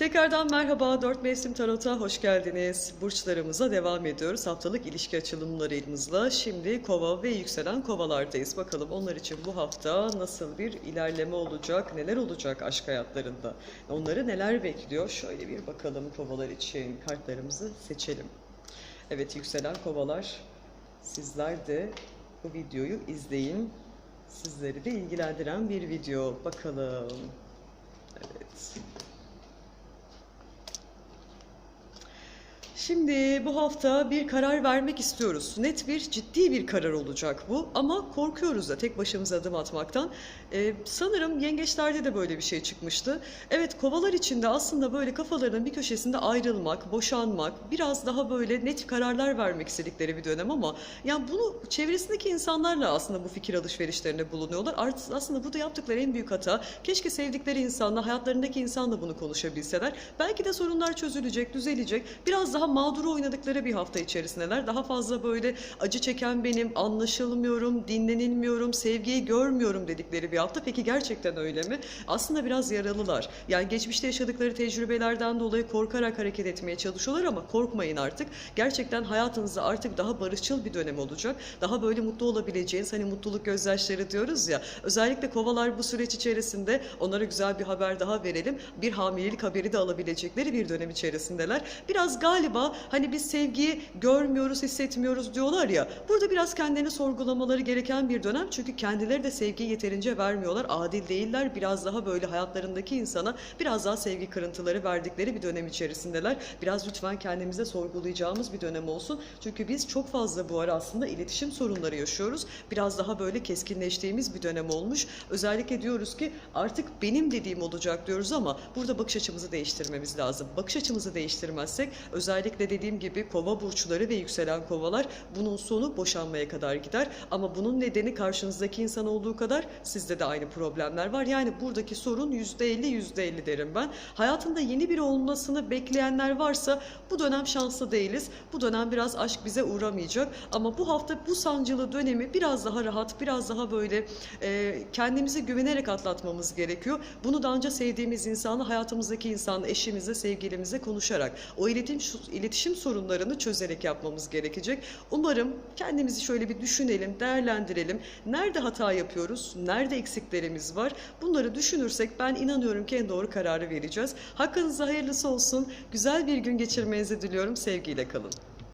Tekrardan merhaba, 4 Mevsim Tarot'a hoş geldiniz. Burçlarımıza devam ediyoruz. Haftalık ilişki açılımlarımızla. Şimdi kova ve yükselen kovalardayız. Bakalım onlar için bu hafta nasıl bir ilerleme olacak, neler olacak aşk hayatlarında? Onları neler bekliyor? Şöyle bir bakalım kovalar için. Kartlarımızı seçelim. Evet yükselen kovalar, sizler de bu videoyu izleyin. Sizleri de ilgilendiren bir video. Bakalım. Evet. Şimdi bu hafta bir karar vermek istiyoruz. Net bir, ciddi bir karar olacak bu. Ama korkuyoruz da tek başımıza adım atmaktan. Ee, sanırım yengeçlerde de böyle bir şey çıkmıştı. Evet kovalar içinde aslında böyle kafalarının bir köşesinde ayrılmak, boşanmak, biraz daha böyle net kararlar vermek istedikleri bir dönem ama yani bunu çevresindeki insanlarla aslında bu fikir alışverişlerinde bulunuyorlar. Art- Aslında bu da yaptıkları en büyük hata. Keşke sevdikleri insanla, hayatlarındaki insanla bunu konuşabilseler. Belki de sorunlar çözülecek, düzelecek. Biraz daha mağduru oynadıkları bir hafta içerisindeler. Daha fazla böyle acı çeken benim, anlaşılmıyorum, dinlenilmiyorum, sevgiyi görmüyorum dedikleri bir hafta. Peki gerçekten öyle mi? Aslında biraz yaralılar. Yani geçmişte yaşadıkları tecrübelerden dolayı korkarak hareket etmeye çalışıyorlar ama korkmayın artık. Gerçekten hayatınızda artık daha barışçıl bir dönem olacak. Daha böyle mutlu olabileceğiniz hani mutluluk gözyaşları diyoruz ya. Özellikle kovalar bu süreç içerisinde onlara güzel bir haber daha verelim. Bir hamilelik haberi de alabilecekleri bir dönem içerisindeler. Biraz galiba hani biz sevgiyi görmüyoruz, hissetmiyoruz diyorlar ya. Burada biraz kendilerini sorgulamaları gereken bir dönem. Çünkü kendileri de sevgiyi yeterince vermiyorlar. Adil değiller. Biraz daha böyle hayatlarındaki insana biraz daha sevgi kırıntıları verdikleri bir dönem içerisindeler. Biraz lütfen kendimize sorgulayacağımız bir dönem olsun. Çünkü biz çok fazla bu ara aslında iletişim sorunları yaşıyoruz. Biraz daha böyle keskinleştiğimiz bir dönem olmuş. Özellikle diyoruz ki artık benim dediğim olacak diyoruz ama burada bakış açımızı değiştirmemiz lazım. Bakış açımızı değiştirmezsek özellikle dediğim gibi kova burçları ve yükselen kovalar bunun sonu boşanmaya kadar gider. Ama bunun nedeni karşınızdaki insan olduğu kadar sizde de aynı problemler var. Yani buradaki sorun %50 %50 derim ben. Hayatında yeni biri olmasını bekleyenler varsa bu dönem şanslı değiliz. Bu dönem biraz aşk bize uğramayacak. Ama bu hafta bu sancılı dönemi biraz daha rahat, biraz daha böyle e, kendimize güvenerek atlatmamız gerekiyor. Bunu daha önce sevdiğimiz insanla, hayatımızdaki insanla, eşimizle, sevgilimize konuşarak, o iletişim, iletişim sorunlarını çözerek yapmamız gerekecek. Umarım kendimizi şöyle bir düşünelim, değerlendirelim. Nerede hata yapıyoruz, nerede eksiklerimiz var? Bunları düşünürsek ben inanıyorum ki en doğru kararı vereceğiz. Hakkınızda hayırlısı olsun. Güzel bir gün geçirmenizi diliyorum. Sevgiyle kalın.